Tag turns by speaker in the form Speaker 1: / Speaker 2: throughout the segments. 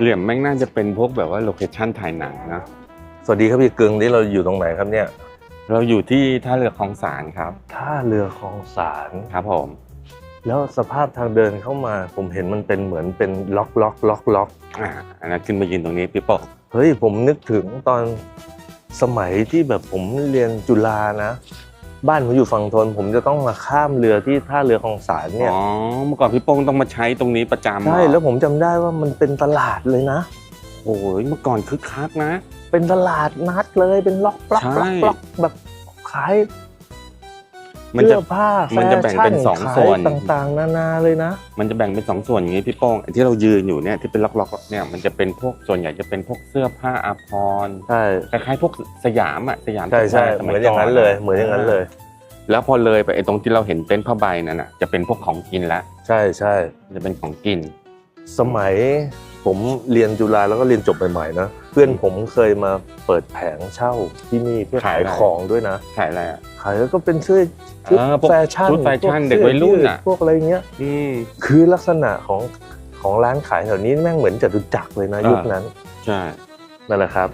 Speaker 1: เหลี่ยมแม่งน่าจะเป็นพวกแบบว่าโลเคชั่นถ่ายหนังนะ
Speaker 2: สวัสดีครับพี่กึงนี่เราอยู่ตรงไหนครับเนี่ย
Speaker 1: เราอยู่ที่ท่าเรือคลองสารครับ
Speaker 2: ท่าเรือคลองสาร
Speaker 1: ครับผม
Speaker 2: แล้วสภาพทางเดินเข้ามาผมเห็นมันเป็นเหมือนเป็นล็อกล็อกล็อกล็อก
Speaker 1: อ่าอันนั้นขึ้นมายืนตรงนี้พี่โป๊ก
Speaker 2: เฮ้ยผมนึกถึงตอนสมัยที่แบบผมเรียนจุฬานะ บ้านผมอยู่ฝั่งทน ผมจะต้องมาข้ามเรือที่ท่าเรือคลองสารเนี่ย
Speaker 1: อ๋อเมื่อก่อนพี่โป้งต้องมาใช้ตรงนี้ประจำ
Speaker 2: ใช่
Speaker 1: เหรอ
Speaker 2: แล้วผมจำได้ว่ามันเป็นตลาดเลยนะ
Speaker 1: โอ้ยเมื่อก่อนคึกคักนะ
Speaker 2: เป็นตลาดนัดเลยเป็นล็อกล็อก
Speaker 1: ใช่
Speaker 2: ล็อกล็อกแบบขาย
Speaker 1: มันจะ
Speaker 2: เสื้อผ้า
Speaker 1: มันจะแบ่งเป็นสอง
Speaker 2: ขาย
Speaker 1: ส่วน
Speaker 2: ต่างๆ นานาเลยนะ
Speaker 1: มันจะแบ่งเป็นสองส่วนอย่างนี้พี่โป้งไอ้ที่เรายืนอยู่เนี่ยที่เป็นล็อกๆเนี่ยมันจะเป็นพวกส่วนใหญ่จะเป็นพวกเสื้อผ้าอาภรณ์
Speaker 2: ใช่
Speaker 1: คล้ายๆพวกสยามอะสยาม
Speaker 2: ใช่ใช่
Speaker 1: ส
Speaker 2: เหมือนอย่างนั้นเลย เหมือนอย่างนั้นเลย
Speaker 1: แล้วพอเลยไปไอ้ตรงที่เราเห็นเต็นท์ผ้าใบนั่นน่ะจะเป็นพวกของกินละ
Speaker 2: ใช่ใช่
Speaker 1: จะเป็นของกิน
Speaker 2: สมัยผมเรียนจุฬาแล้วก็เรียนจบใหม่ๆนะ เพื่อนผมเคยมาเปิดแผงเช่าที่นี่เพื่อ
Speaker 1: ขา
Speaker 2: ขายย
Speaker 1: อะไร
Speaker 2: ของด้วยนะ
Speaker 1: ขายอะไรอะ
Speaker 2: ขายแล้วก็เป็นเสื้อชุด
Speaker 1: เออพวก
Speaker 2: แฟชั่น
Speaker 1: ชุดแฟชั่น
Speaker 2: พ
Speaker 1: เด็กวัยรุ่นน่ะ
Speaker 2: พวกอะไรเงี้ย
Speaker 1: อืม
Speaker 2: คือลักษณะของของร้านขายแถวนี้แม่งเหมือนจตุจักรเลยนะ
Speaker 1: อ่ายุ
Speaker 2: ยุคนั้น
Speaker 1: ใช่
Speaker 2: นั่นแหละครับ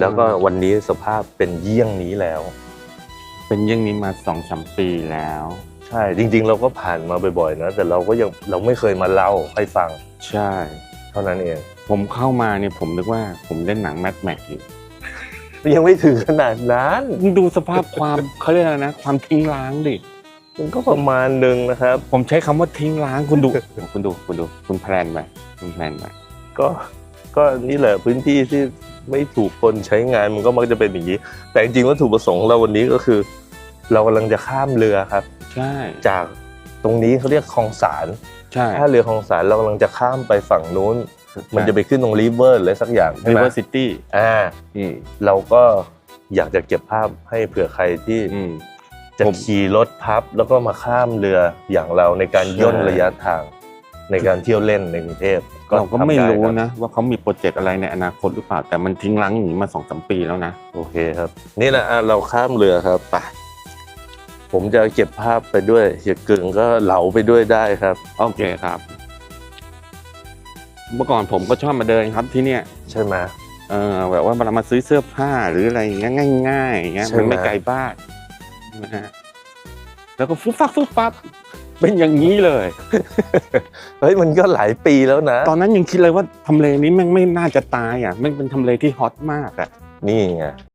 Speaker 2: แล้วก็
Speaker 1: อืม
Speaker 2: วันนี้สภาพเป็นเยี่ยงนี้แล้ว
Speaker 1: เป็นเยี่ยงนี้มาสองสามปีแล้ว
Speaker 2: ใช่จริง ๆ เราก็ผ่านมาบ่อยๆนะแต่เราก็ยังเราไม่เคยมาเล่าให้ฟัง
Speaker 1: ใช่
Speaker 2: เท่านั้นเอง
Speaker 1: ผมเข้ามาเนี่ยผมนึกว่าผมเล่นหนังแมทแม็กอยู่
Speaker 2: ยังไม่ถึงขนาดนั้น
Speaker 1: มึงดูสภาพความเขาเรียกอะไรนะ ความทิ้งร้างดิ
Speaker 2: มันก็ประมาณหนึ่งนะครับ
Speaker 1: ผมใช้คำว่าทิ้งร้างคุณดู คุณดูคุณดูคุณแพลนไปคุณแพลนไป
Speaker 2: ก็ก็นี่แหละพื้นที่ที่ไม่ถูกคนใช้งานมันก็มักจะเป็นอย่างนี้ แต่จริงๆวัตถุประสงค์ของเราวันนี้ก็คือ เรากำลังจะข้ามเรือครับ
Speaker 1: ใช่
Speaker 2: จาก ตรงนี้เขาเรียกคลองสาร
Speaker 1: ใช่
Speaker 2: ถ้าเรือคลองสารเรากำลังจะข้ามไปฝั่งนู้น มันจะไปขึ้นตรงริเวอร์อะไรสักอย่างใช่
Speaker 1: ริ
Speaker 2: ไหม
Speaker 1: เวอร์ซิตี้
Speaker 2: อ่า
Speaker 1: อืม
Speaker 2: เราก็อยากจะเก็บภาพให้เผื่อใครที่
Speaker 1: อืม
Speaker 2: จะ
Speaker 1: ผม
Speaker 2: ขี่รถพับแล้วก็มาข้ามเรืออย่างเราในการย่น
Speaker 1: ใช่
Speaker 2: ระยะทาง ในการเที่ยวเล่นในกรุงเทพ
Speaker 1: เราก็ไม่
Speaker 2: ทำด้
Speaker 1: รู้
Speaker 2: คบ
Speaker 1: นะว่าเขามีโปรเจกต์อะไรในอนาคตหรือเปล่าแต่มันทิ้งร้างอย่างนี้มาสองสามปีแล้วนะ
Speaker 2: โอเคครับ นี่แหละอะเราข้ามเรือครับไป ผมจะเก็บภาพไปด้วยเฮียกึ่งก็เหลาไปด้วยได้ครับ
Speaker 1: โอเคครับ เมื่อก่อนผมก็ชอบมาเดินครับที่เนี่ย
Speaker 2: ใช่ไหม
Speaker 1: เออแบบว่าเวลามาซื้อเสื้อผ้าหรืออะไรอย่างเงี้ยง่ายๆอย่างเงี้ย
Speaker 2: ใช่ไหม
Speaker 1: มันไม่ไกลบ้านนะฮะแล้วก็ฟุบฟับฟุบฟับเป็นอย่างนี้เลย
Speaker 2: เฮ้ยมันก็หลายปีแล้วนะ
Speaker 1: ตอนนั้นยังคิดเลยว่าทำเลนี้แม่งไม่น่าจะตายอะแม่งเป็นทำเลที่ฮอตมากอะ
Speaker 2: นี่ไง